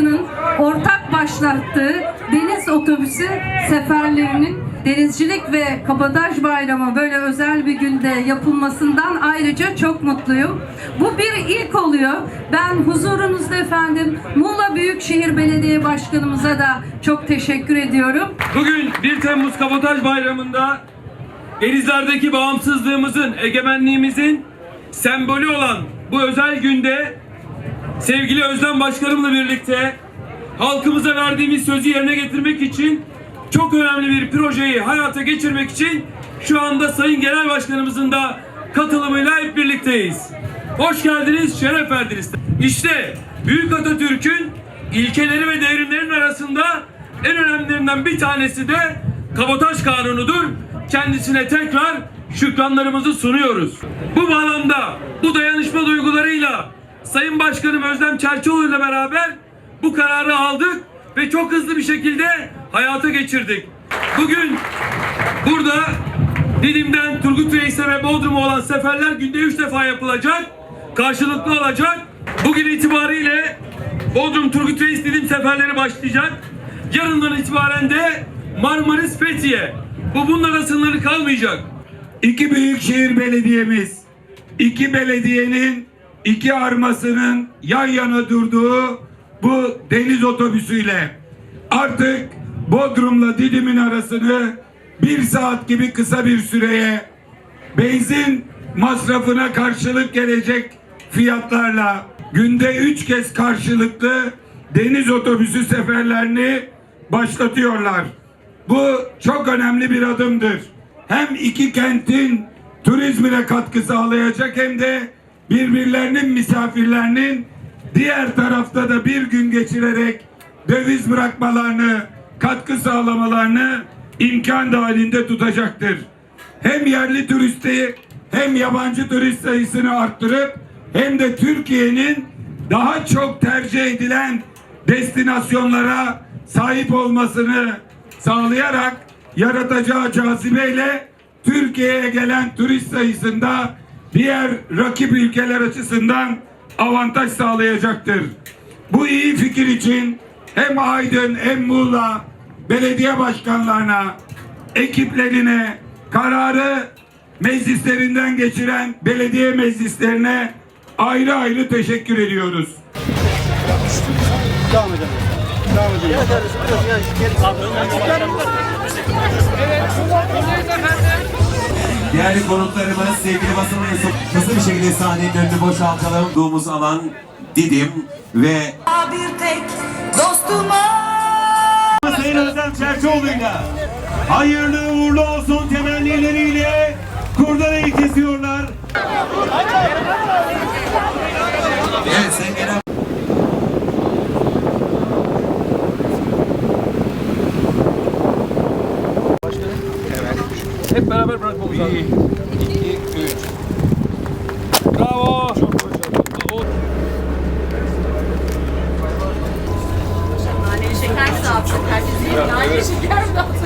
Aydın'ın ortak başlattığı deniz otobüsü seferlerinin denizcilik ve kabadaj bayramı böyle özel bir günde yapılmasından ayrıca çok mutluyum. Bu bir ilk oluyor. Ben huzurunuzda efendim Muğla Büyükşehir Belediye Başkanımıza da çok teşekkür ediyorum. Bugün 1 Temmuz Kabotaj Bayramı'nda denizlerdeki bağımsızlığımızın, egemenliğimizin sembolü olan bu özel günde sevgili Özlem Başkanımla birlikte halkımıza verdiğimiz sözü yerine getirmek için çok önemli bir projeyi hayata geçirmek için şu anda Sayın Genel Başkanımızın da katılımıyla hep birlikteyiz. Hoş geldiniz, şeref verdiniz. İşte Büyük Atatürk'ün ilkeleri ve devrimlerin arasında en önemlilerinden bir tanesi de Kabotaj Kanunu'dur. Kendisine tekrar şükranlarımızı sunuyoruz. Bu bağlamda bu dayanışma duygularıyla Sayın Başkanım Özlem Çerçioğlu ile beraber bu kararı aldık ve çok hızlı bir şekilde hayata geçirdik. Bugün burada Didim'den Turgut Reis'e ve Bodrum'a olan seferler günde üç defa yapılacak. Karşılıklı olacak. Bugün itibariyle Bodrum Turgut Reis Didim seferleri başlayacak. Yarından itibaren de Marmaris Fethiye. Bu bununla da kalmayacak. İki büyükşehir belediyemiz, iki belediyenin iki armasının yan yana durduğu bu deniz otobüsüyle artık Bodrum'la Didim'in arasını bir saat gibi kısa bir süreye benzin masrafına karşılık gelecek fiyatlarla günde üç kez karşılıklı deniz otobüsü seferlerini başlatıyorlar. Bu çok önemli bir adımdır. Hem iki kentin turizmine katkı sağlayacak hem de birbirlerinin misafirlerinin diğer tarafta da bir gün geçirerek döviz bırakmalarını, katkı sağlamalarını imkan dahilinde tutacaktır. Hem yerli turisti hem yabancı turist sayısını arttırıp hem de Türkiye'nin daha çok tercih edilen destinasyonlara sahip olmasını sağlayarak yaratacağı cazibeyle Türkiye'ye gelen turist sayısında diğer rakip ülkeler açısından avantaj sağlayacaktır. Bu iyi fikir için hem Aydın hem Muğla belediye başkanlarına, ekiplerine, kararı meclislerinden geçiren belediye meclislerine ayrı ayrı teşekkür ediyoruz. Değerli konuklarımız, sevgili basın mensup, hızlı bir şekilde sahnenin önünü boşaltalım.Duğumuz alan Didim ve bir tek dostuma Sayın Özlem Çerçoğlu'yla hayırlı uğurlu olsun temennileriyle kurdanayı kesiyorlar. Evet Genel Hep beraber 1, 2, 3. Bravo. Naneli şeker mi dağıtsak? Herkes yiyip naneli şeker mi dağıtsak?